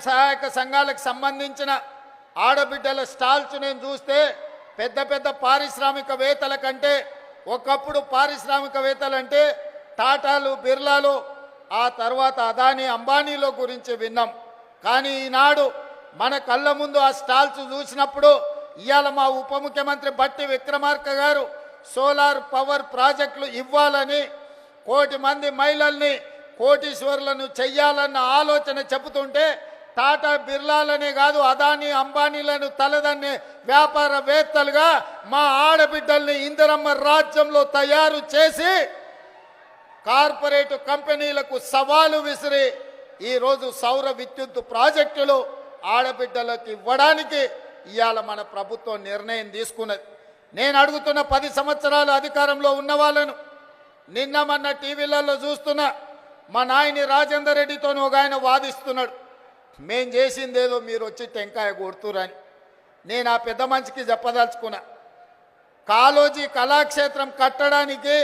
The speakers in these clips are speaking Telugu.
సహాయక సంఘాలకు సంబంధించిన ఆడబిడ్డల స్టాల్స్ నేను చూస్తే పెద్ద పెద్ద పారిశ్రామికవేత్తల కంటే ఒకప్పుడు పారిశ్రామికవేత్తలు అంటే టాటాలు బిర్లాలు ఆ తర్వాత అదానీ అంబానీలో గురించి విన్నాం. కానీ ఈనాడు మన కళ్ళ ముందు ఆ స్టాల్స్ చూసినప్పుడు ఇవాళ మా ఉప ముఖ్యమంత్రి బట్టి విక్రమార్క గారు సోలార్ పవర్ ప్రాజెక్టులు ఇవ్వాలని కోటి మంది మహిళల్ని కోటీశ్వరులను చెయ్యాలన్న ఆలోచన చెబుతుంటే టాటా బిర్లాలనే కాదు అదానీ అంబానీలను తలదన్నే వ్యాపారవేత్తలుగా మా ఆడబిడ్డల్ని ఇందిరమ్మ రాజ్యంలో తయారు చేసి కార్పొరేట్ కంపెనీలకు సవాలు విసిరి ఈరోజు సౌర విద్యుత్ ప్రాజెక్టులు ఆడబిడ్డలకు ఇవ్వడానికి ఇవాళ మన ప్రభుత్వం నిర్ణయం తీసుకున్నది. నేను అడుగుతున్న పది సంవత్సరాలు అధికారంలో ఉన్న వాళ్ళను నిన్న మొన్న టీవీలలో చూస్తున్నా మా నాయని రాజేందర్ రెడ్డితో ఒక ఆయన వాదిస్తున్నాడు. మేం చేసిందేదో మీరు వచ్చి టెంకాయ కొడుతురని. నేను ఆ పెద్ద మనిషికి చెప్పదలుచుకున్నా. కాలోజీ కళాక్షేత్రం కట్టడానికి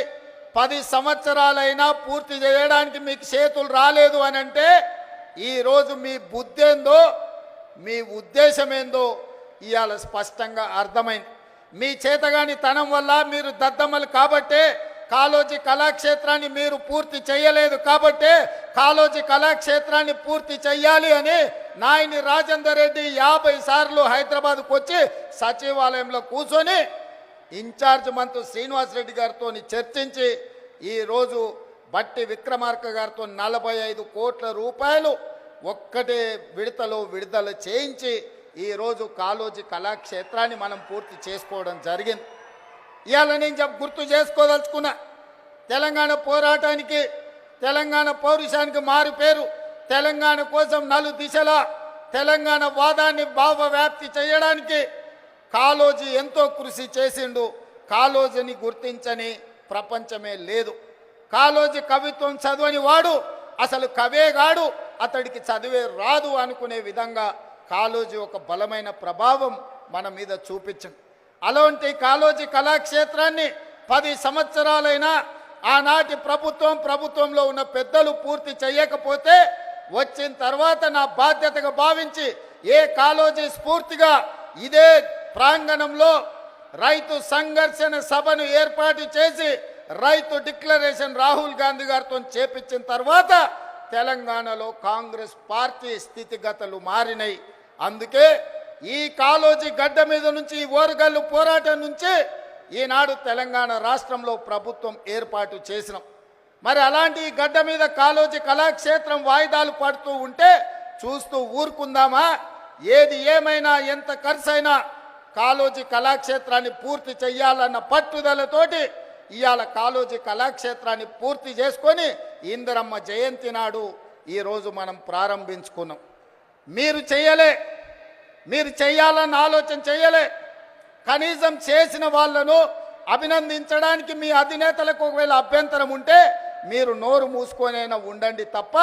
పది సంవత్సరాలైనా పూర్తి చేయడానికి మీకు చేతులు రాలేదు అని అంటే ఈరోజు మీ బుద్ధి ఏందో మీ ఉద్దేశం ఏందో ఇవాళ స్పష్టంగా అర్థమైంది. మీ చేతగాని తనం వల్ల మీరు దద్దమ్మలు కాబట్టే కాలోజీ కళాక్షేత్రాన్ని మీరు పూర్తి చేయలేదు కాబట్టి కాలోజీ కళాక్షేత్రాన్ని పూర్తి చేయాలి అని నాయని రాజేందర్ రెడ్డి యాభై సార్లు హైదరాబాద్కు వచ్చి సచివాలయంలో కూర్చొని ఇన్ఛార్జ్ మంత్రి శ్రీనివాస్ రెడ్డి గారితో చర్చించి ఈరోజు బట్టి విక్రమార్క గారితో నలభై ఐదు కోట్ల రూపాయలు ఒక్కటే విడతలో విడుదల చేయించి ఈరోజు కాలోజీ కళాక్షేత్రాన్ని మనం పూర్తి చేసుకోవడం జరిగింది. ఇవాళ నేను చెప్ప గుర్తు చేసుకోదలుచుకున్నా. తెలంగాణ పోరాటానికి తెలంగాణ పౌరుషానికి మారు పేరు తెలంగాణ కోసం నలు దిశలా తెలంగాణ వాదాన్ని భావవ్యాప్తి చేయడానికి కాలోజీ ఎంతో కృషి చేసిండు. కాలోజీని గుర్తించని ప్రపంచమే లేదు. కాలోజీ కవిత్వం చదవని వాడు అసలు కవేగాడు అతడికి చదివే రాదు అనుకునే విధంగా కాలోజీ ఒక బలమైన ప్రభావం మన మీద చూపించింది. అలాంటి కాలోజీ కళాక్షేత్రాన్ని పది సంవత్సరాలైనా ఆనాటి ప్రభుత్వం ప్రభుత్వంలో ఉన్న పెద్దలు పూర్తి చేయకపోతే వచ్చిన తర్వాత నా బాధ్యతగా భావించి ఏ కాలోజీ స్ఫూర్తిగా ఇదే ప్రాంగణంలో రైతు సంఘర్షణ సభను ఏర్పాటు చేసి రైతు డిక్లరేషన్ రాహుల్ గాంధీ గారితో చేపించిన తర్వాత తెలంగాణలో కాంగ్రెస్ పార్టీ స్థితిగతులు మారినాయి. అందుకే ఈ కాలోజీ గడ్డ మీద నుంచి ఈ ఓరుగల్లు పోరాటం నుంచి ఈనాడు తెలంగాణ రాష్ట్రంలో ప్రభుత్వం ఏర్పాటు చేసినాం. మరి అలాంటి ఈ గడ్డ మీద కాలోజీ కళాక్షేత్రం వాయిదాలు పడుతూ ఉంటే చూస్తూ ఊరుకుందామా? ఏది ఏమైనా ఎంత ఖర్చైనా కాలోజీ కళాక్షేత్రాన్ని పూర్తి చెయ్యాలన్న పట్టుదలతోటి ఇవాళ కాలోజీ కళాక్షేత్రాన్ని పూర్తి చేసుకొని ఇందిరమ్మ జయంతి నాడు ఈరోజు మనం ప్రారంభించుకున్నాం. మీరు చెయ్యలే. మీరు చేయాలని ఆలోచన చెయ్యలే కనీసం చేసిన వాళ్ళను అభినందించడానికి మీ అధినేతలకు ఒకవేళ అభ్యంతరం ఉంటే మీరు నోరు మూసుకొనైనా ఉండండి తప్ప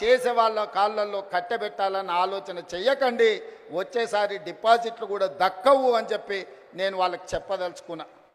చేసే వాళ్ళ కాళ్ళల్లో కట్టబెట్టాలన్న ఆలోచన చెయ్యకండి. వచ్చేసారి డిపాజిట్లు కూడా దక్కవు అని చెప్పి నేను వాళ్ళకి చెప్పదలుచుకున్నా.